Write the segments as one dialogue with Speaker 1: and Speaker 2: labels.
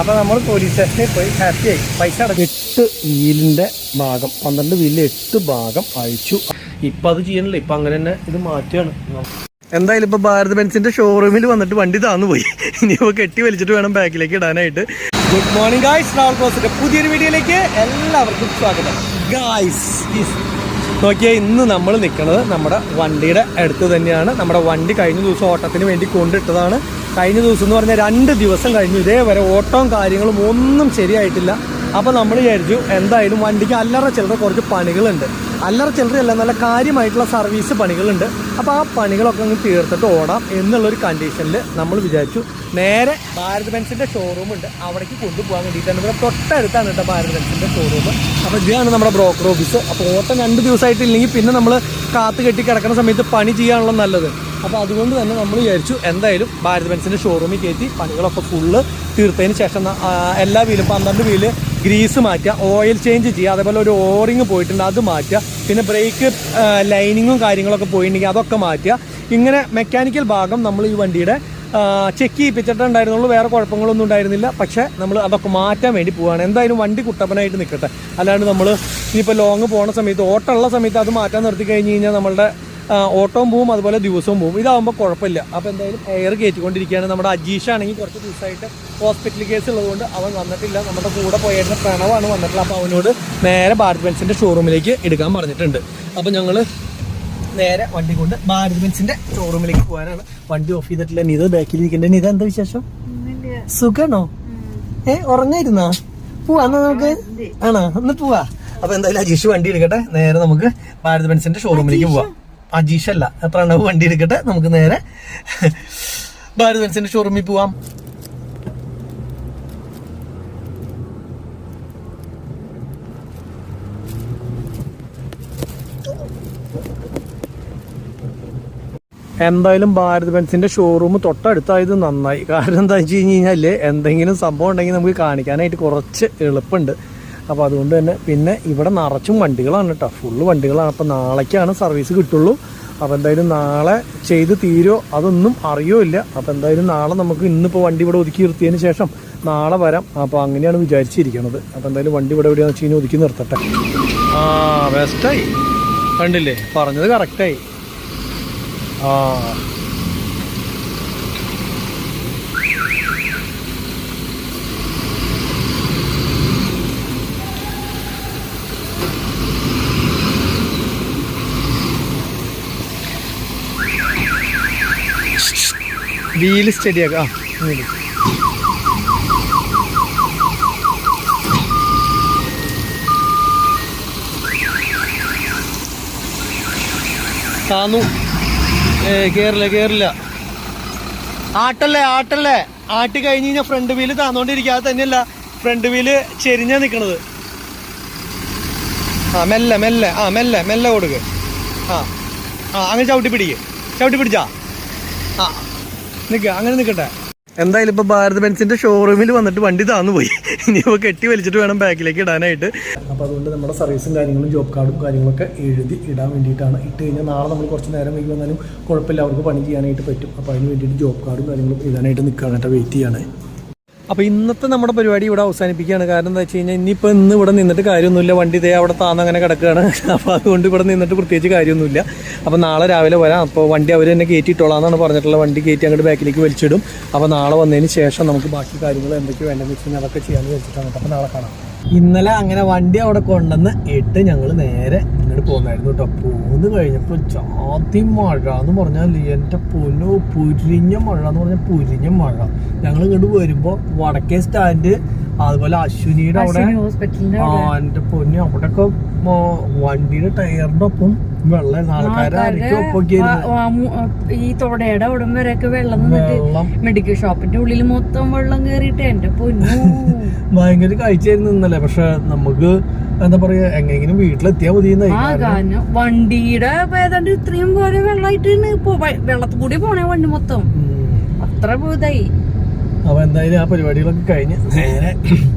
Speaker 1: അപ്പോൾ നമ്മൾ പോലീസ് സ്റ്റേഷനിൽ പോയി ഹാപ്പിയായി പൈസ അടച്ചു. എട്ട് വീലിന്റെ ഭാഗം പന്ത്രണ്ട് വീലിൽ എട്ട് ഭാഗം അഴിച്ചു. ഇപ്പൊ അത് ചെയ്യണില്ല. ഇപ്പം അങ്ങനെ തന്നെ ഇത് മാറ്റുകയാണ്. എന്തായാലും ഇപ്പോൾ ഭാരത് ബെൻസിന്റെ ഷോറൂമിൽ വന്നിട്ട് വണ്ടി താന്നു പോയി. ഇനിയിപ്പോൾ കെട്ടി വലിച്ചിട്ട് വേണം ബാക്കിലേക്ക് ഇടാനായിട്ട്. ഗുഡ് മോർണിംഗ് ഗായ്സ് ട്രാവൽ ക്ലോസിന്റെ പുതിയൊരു വീഡിയോയിലേക്ക് എല്ലാവർക്കും സ്വാഗതം. ഗായ്സ് നോക്കിയാൽ ഇന്ന് നമ്മൾ നിൽക്കുന്നത് നമ്മുടെ വണ്ടിയുടെ അടുത്ത് തന്നെയാണ്. നമ്മുടെ വണ്ടി കഴിഞ്ഞ ദിവസം ഓട്ടത്തിന് വേണ്ടി കൊണ്ടിട്ടതാണ്. കഴിഞ്ഞ ദിവസം എന്ന് പറഞ്ഞാൽ രണ്ട് ദിവസം കഴിഞ്ഞു. ഇതേവരെ ഓട്ടവും കാര്യങ്ങളും ഒന്നും ശരിയായിട്ടില്ല. അപ്പോൾ നമ്മൾ വിചാരിച്ചു എന്തായാലും വണ്ടിക്ക് അല്ലറ ചിലത് കുറച്ച് പണികളുണ്ട്. അല്ലറ ചില്ലറയല്ല നല്ല കാര്യമായിട്ടുള്ള സർവീസ് പണികളുണ്ട്. അപ്പോൾ ആ പണികളൊക്കെ അങ്ങ് തീർത്തിട്ട് ഓടാം എന്നുള്ളൊരു കണ്ടീഷനിൽ നമ്മൾ വിചാരിച്ചു. നേരെ ഭാരത് ബെൻസിന്റെ ഷോറൂം ഉണ്ട്. അവിടേക്ക് കൊണ്ടുപോകാൻ വേണ്ടിയിട്ടാണ്. ഇവിടെ തൊട്ടടുത്താണ് കേട്ടോ ഭാരത് ബെൻസിന്റെ ഷോറൂം അപ്പോൾ ഇതാണ് നമ്മുടെ ബ്രോക്കർ ഓഫീസ് അപ്പോൾ ഓട്ടം രണ്ട് ദിവസമായിട്ടില്ലെങ്കിൽ പിന്നെ നമ്മൾ കാത്ത് കെട്ടി കിടക്കുന്ന സമയത്ത് പണി ചെയ്യാനുള്ള നല്ലത്. അപ്പോൾ അതുകൊണ്ട് തന്നെ നമ്മൾ വിചാരിച്ചു എന്തായാലും ഭാരത് ബെൻസിന്റെ ഷോറൂമിൽ കയറ്റി പണികളൊക്കെ ഫുള്ള് തീർത്തതിന് ശേഷം എല്ലാ വീലും പന്ത്രണ്ട് വീൽ ഗ്രീസ് മാറ്റുക ഓയിൽ ചേഞ്ച് ചെയ്യുക അതേപോലെ ഒരു ഓറിങ് പോയിട്ടുണ്ട് അത് മാറ്റുക. പിന്നെ ബ്രേക്ക് ലൈനിങ്ങും കാര്യങ്ങളൊക്കെ പോയിട്ടുണ്ടെങ്കിൽ അതൊക്കെ മാറ്റുക. ഇങ്ങനെ മെക്കാനിക്കൽ ഭാഗം നമ്മൾ ഈ വണ്ടിയുടെ ചെക്ക് ചെയ്യിപ്പിച്ചിട്ടുണ്ടായിരുന്നുള്ളൂ വേറെ കുഴപ്പങ്ങളൊന്നും ഉണ്ടായിരുന്നില്ല. പക്ഷേ നമ്മൾ അതൊക്കെ മാറ്റാൻ വേണ്ടി പോവുകയാണ്. എന്തായാലും വണ്ടി കുട്ടപ്പനായിട്ട് നിൽക്കട്ടെ. അല്ലാണ്ട് നമ്മൾ ഇനിയിപ്പോൾ ലോങ് പോണ സമയത്ത് ഓട്ടമുള്ള സമയത്ത് അത് മാറ്റാൻ നിർത്തി കഴിഞ്ഞ് കഴിഞ്ഞാൽ നമ്മളുടെ ഓട്ടവും പോവും അതുപോലെ ദിവസവും പോവും. ഇതാവുമ്പോൾ കുഴപ്പമില്ല. അപ്പോൾ എന്തായാലും എയർ കയറ്റിക്കൊണ്ടിരിക്കുകയാണ്. നമ്മുടെ അജീഷ് ആണെങ്കിൽ കുറച്ച് ദിവസമായിട്ട് ഹോസ്പിറ്റൽ കേസ് ഉള്ളതുകൊണ്ട് അവൻ വന്നിട്ടില്ല. നമ്മുടെ കൂടെ പോയിരുന്ന പ്രണവാണ് വന്നിട്ടുള്ളത്. അപ്പോൾ അവനോട് നേരെ ഭാരത് ബെൻസിന്റെ ഷോറൂമിലേക്ക് എടുക്കാൻ പറഞ്ഞിട്ടുണ്ട്. അപ്പോൾ ഞങ്ങൾ നേരെ വണ്ടി കൊണ്ട് ഭാരത് ബെൻസിന്റെ ഷോറൂമിലേക്ക് പോകാനാണ്. വണ്ടി ഓഫ് ചെയ്തിട്ടില്ല. നീത് ബാക്കിൽ ഇരിക്കേണ്ട? നീത് എന്താ വിശേഷം? സുഖാണോ? ഏ ഉറങ്ങായിരുന്നാ? പോവാ എന്നാ നമുക്ക്? ആണോ? ഒന്ന് പോവാ. അപ്പൊ എന്തായാലും അജീഷ് വണ്ടി എടുക്കട്ടെ. നേരെ നമുക്ക് ഭാരത് ബെൻസിന്റെ ഷോറൂമിലേക്ക് പോവാം. അജീഷ് അല്ല പ്രണവ് വണ്ടി എടുക്കട്ടെ നമുക്ക് നേരെ ഭാരത് ബെൻസിന്റെ ഷോറൂമിൽ പോവാം. എന്തായാലും ഭാരത് ബെൻസിന്റെ ഷോറൂം തൊട്ടടുത്തായത് നന്നായി. കാരണം എന്താ വെച്ച് കഴിഞ്ഞ് കഴിഞ്ഞാൽ എന്തെങ്കിലും സംഭവം ഉണ്ടെങ്കിൽ നമുക്ക് കാണിക്കാനായിട്ട് കുറച്ച് എളുപ്പമുണ്ട്. അപ്പോൾ അതുകൊണ്ട് തന്നെ പിന്നെ ഇവിടെ നിറച്ചും വണ്ടികളാണ് കേട്ടോ. ഫുള്ള് വണ്ടികളാണ്. അപ്പോൾ നാളേക്കാണ് സർവീസ് കിട്ടുള്ളൂ. അപ്പോൾ എന്തായാലും നാളെ ചെയ്ത് തീരോ അതൊന്നും അറിയോയില്ല അപ്പോൾ എന്തായാലും നാളെ നമുക്ക് ഇന്നിപ്പോൾ വണ്ടി ഇവിടെ ഒതുക്കി നിർത്തിയതിന് ശേഷം നാളെ വരാം. അപ്പോൾ അങ്ങനെയാണ് വിചാരിച്ചിരിക്കുന്നത് അപ്പോൾ എന്തായാലും വണ്ടി ഇവിടെ എവിടെയാണെന്ന് വെച്ച് കഴിഞ്ഞാൽ ഒതുക്കി നിർത്തട്ടെ. ആ ബെസ്റ്റായി കണ്ടില്ലേ? പറഞ്ഞത് കറക്റ്റായി ആ. വീൽ സ്റ്റഡിയാക്കാം ആ. താന്നു. ഏ കേറില്ല കേറില്ല. ആട്ടല്ലേ ആട്ടല്ലേ. ആട്ടി കഴിഞ്ഞ് കഴിഞ്ഞാൽ ഫ്രണ്ട് വീൽ താന്നോണ്ടിരിക്കുക അത് തന്നെയല്ല ഫ്രണ്ട് വീൽ ചെരിഞ്ഞാ നിക്കണത്. ആ മെല്ലെ മെല്ലെ. ആ മെല്ലെ മെല്ലെ കൊടുക്ക് ആ ആ അങ്ങനെ ചവിട്ടി പിടിക്ക്. ചവിട്ടി പിടിച്ചാ? ആ നിക്ക അങ്ങനെ നിക്കട്ടെ. എന്തായാലും ഇപ്പൊ ഭാരത് ബെൻസിന്റെ ഷോറൂമിൽ വന്നിട്ട് വണ്ടി താന്നു പോയി ഇനി ഇപ്പൊ കെട്ടി വലിച്ചിട്ട് വേണം ബാക്കിലേക്ക് ഇടാനായിട്ട്. അപ്പൊ അതുകൊണ്ട് നമ്മുടെ സർവീസും കാര്യങ്ങളും ജോബ് കാർഡും കാര്യങ്ങളൊക്കെ എഴുതി ഇടാൻ വേണ്ടിയിട്ടാണ്. ഇട്ട് കഴിഞ്ഞാൽ നാളെ നമ്മൾ കുറച്ച് നേരം വൈകി വന്നാലും കുഴപ്പമില്ല അവർക്ക് പണി ചെയ്യാനായിട്ട് പറ്റും. അപ്പൊ അതിന് വേണ്ടിയിട്ട് ജോബ് കാർഡും കാര്യങ്ങളും ഇടാനായിട്ട് നിൽക്കുകയാണ് കേട്ടോ വെയിറ്റ് ചെയ്യാണ്. അപ്പോൾ ഇന്നത്തെ നമ്മുടെ പരിപാടി ഇവിടെ അവസാനിപ്പിക്കുകയാണ്. കാരണം എന്താ വെച്ച് കഴിഞ്ഞാൽ ഇനിയിപ്പോൾ ഇന്ന് ഇവിടെ നിന്നിട്ട് കാര്യമൊന്നുമില്ല. വണ്ടി ഇതേ അവിടെ താന്നങ്ങനെ കിടക്കുകയാണ്. അപ്പോൾ അതുകൊണ്ട് ഇവിടെ നിന്നിട്ട് പ്രത്യേകിച്ച് കാര്യമൊന്നുമില്ല. അപ്പോൾ നാളെ രാവിലെ വരാം. അപ്പോൾ വണ്ടി അവർ തന്നെ കയറ്റിയിട്ടോളാന്നാണ് പറഞ്ഞിട്ടുള്ള വണ്ടി കയറ്റി അങ്ങോട്ട് ബാക്കിലേക്ക് വലിച്ചിടും. അപ്പോൾ നാളെ വന്നതിന് ശേഷം നമുക്ക് ബാക്കി കാര്യങ്ങൾ എന്തൊക്കെ വേണ്ടതെന്ന് വെച്ച് കഴിഞ്ഞാൽ അതൊക്കെ ചെയ്യാമെന്ന് വെച്ചിട്ടാണ് അപ്പൊ അപ്പോൾ നാളെ കാണാം. ഇന്നലെ അങ്ങനെ വണ്ടി അവിടെ കൊണ്ടുവന്ന് ഇട്ട് ഞങ്ങൾ നേരെ ഇങ്ങോട്ട് പോകുന്നായിരുന്നു കേട്ടോ പോന്ന് കഴിഞ്ഞപ്പോൾ ജാതി മഴ എന്ന് പറഞ്ഞാൽ എന്റെ പൊന്നു പുരിഞ്ഞ മഴ എന്ന് പറഞ്ഞാൽ പുരിഞ്ഞ മഴ. ഞങ്ങൾ ഇങ്ങോട്ട് വരുമ്പോൾ വടക്കേ സ്റ്റാൻഡ് അതുപോലെ അശ്വിനിയുടെ അവിടെ
Speaker 2: എന്റെ
Speaker 1: ആ പൊന്നു അവിടെ ഒക്കെ വണ്ടിയുടെ ടയറിന്റെ ഒപ്പം വെള്ളം
Speaker 2: ഈ തൊടയുടെ അവിടം വരെയൊക്കെ വെള്ളം നിന്നിട്ട് മെഡിക്കൽ ഷോപ്പിന്റെ ഉള്ളിൽ മൊത്തം വെള്ളം കേറിയിട്ട് എന്റെ പൊന്നു.
Speaker 1: ഭയങ്കര കാഴ്ചയായിരുന്നു ഇന്നലെ. പക്ഷെ നമുക്ക് എന്താ പറയാ എങ്ങനെയെങ്കിലും വീട്ടിലെത്തിയാ മതി
Speaker 2: വണ്ടിയുടെ ഏതാണ്ട് ഇത്രയും പോലെ വെള്ളമായിട്ടാണ് വെള്ളത്തിൽ കൂടി പോണേ വണ്ടി മൊത്തം. അത്ര ഇതായി.
Speaker 1: അപ്പൊ എന്തായാലും ആ പരിപാടികളൊക്കെ കഴിഞ്ഞ് നേരെ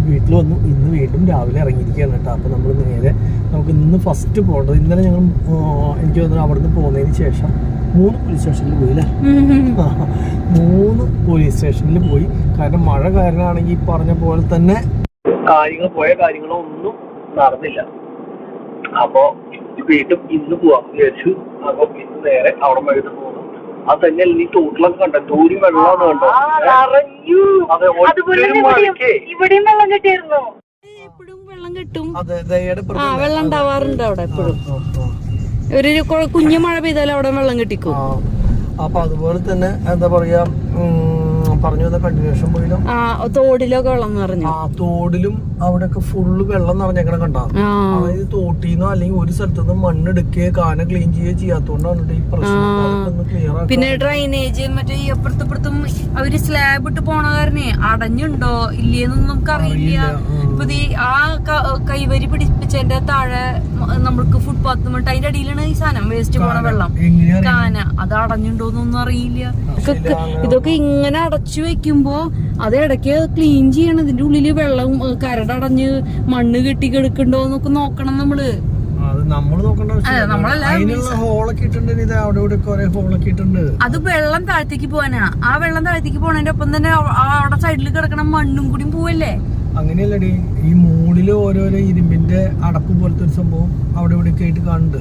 Speaker 1: വീട്ടിൽ വന്നു. ഇന്ന് വീണ്ടും രാവിലെ ഇറങ്ങിയിരിക്കുകയാണ് കേട്ടോ. അപ്പോൾ നമ്മൾ നേരെ നമുക്ക് ഇന്ന് ഫസ്റ്റ് പോകേണ്ടത് ഇന്നലെ ഞങ്ങൾ എനിക്ക് തോന്നുന്നു അവിടുന്ന് പോകുന്നതിന് ശേഷം മൂന്ന് പോലീസ് സ്റ്റേഷനിൽ പോയി അല്ലേ മൂന്ന് പോലീസ് സ്റ്റേഷനിൽ പോയി. കാരണം മഴ കാരണമാണെങ്കിൽ പറഞ്ഞ പോലെ തന്നെ കാര്യങ്ങൾ പോയ കാര്യങ്ങളോ ഒന്നും നടന്നില്ല. അപ്പോൾ വീണ്ടും ഇന്ന് പോവാം വിചാരിച്ചു. അപ്പോൾ ഇന്ന് നേരെ അവിടെ വഴിയിട്ട് പോകുന്നു അത് തന്നെയല്ല നീ തോട്ടിലൊക്കെ കണ്ട? തോരി വെള്ളമാണ് കണ്ടോ? അതെ ഒറ്റൊരു മഴയ്ക്ക്
Speaker 2: ഇവിടെയും വെള്ളം കിട്ടിയിരുന്നു എപ്പോഴും വെള്ളം കിട്ടും.
Speaker 1: അതെ ദയയുടെ
Speaker 2: ആ വെള്ളം ഉണ്ടാവാറുണ്ട് അവിടെ എപ്പോഴും. ഒരു കുഞ്ഞു മഴ പെയ്താലും അവിടെ വെള്ളം കിട്ടിക്കും.
Speaker 1: ആ. അപ്പൊ അതുപോലെ തന്നെ എന്താ പറയാ ഉം, പറഞ്ഞു വന്ന കണ്ടിന്യൂഷൻ പോയിലും
Speaker 2: തോടിലൊക്കെ വെള്ളം നിറഞ്ഞു.
Speaker 1: ആ തോടിലും അവിടെയൊക്കെ ഫുള്ള് വെള്ളം നിറഞ്ഞേക്കണ കണ്ട. അതായത് തോട്ടിന്നോ അല്ലെങ്കിൽ ഒരു സ്ഥലത്തു നിന്ന് മണ്ണ് എടുക്കുകയോ കാന ക്ലീൻ ചെയ്യുകയോ ചെയ്യാത്തോണ്ടാണ് ഈ പ്രശ്നം.
Speaker 2: പിന്നെ ഡ്രൈനേജ് മറ്റേ ഈ അപ്പുറത്തും ഇപ്പുറത്തും അവർ സ്ലാബ് ഇട്ട് പോണ കാരണേ അടഞ്ഞുണ്ടോ? ഇല്ലേന്നൊന്നും നമുക്ക് അറിയില്ല. ഇപ്പൊ ഈ ആ കൈവരി പിടിപ്പിച്ചതിന്റെ താഴെ നമ്മൾക്ക് ഫുട്പാത്ത് മട്ട് അതിന്റെ അടിയിലാണ് ഈ സാധനം വേസ്റ്റ് പോണ വെള്ളം. കാന. അത് അടഞ്ഞുണ്ടോന്നൊന്നും അറിയില്ല. ഇതൊക്കെ ഇങ്ങനെ അടച്ചു വെക്കുമ്പോ അത് ഇടയ്ക്ക് ക്ലീൻ ചെയ്യണം. ഇതിന്റെ ഉള്ളിൽ വെള്ളം കരടടഞ്ഞ് മണ്ണ് കെട്ടി കിടക്കണ്ടോന്നൊക്കെ നോക്കണം
Speaker 1: നമ്മൾ.
Speaker 2: അത് വെള്ളം താഴത്തേക്ക് പോവാനാ. ആ വെള്ളം താഴത്തേക്ക് പോണതിന്റെ ഒപ്പം തന്നെ അവിടെ സൈഡിൽ കിടക്കണ മണ്ണും കൂടി പോവല്ലേ?
Speaker 1: അങ്ങനെയല്ലടി ഈ മൂടിൽ ഓരോരോ ഇരുമ്പിന്റെ അടപ്പ് പോലത്തെ ഒരു സംഭവം അവിടെ ഇവിടെ ഒക്കെ ആയിട്ട്
Speaker 2: കണ്ട്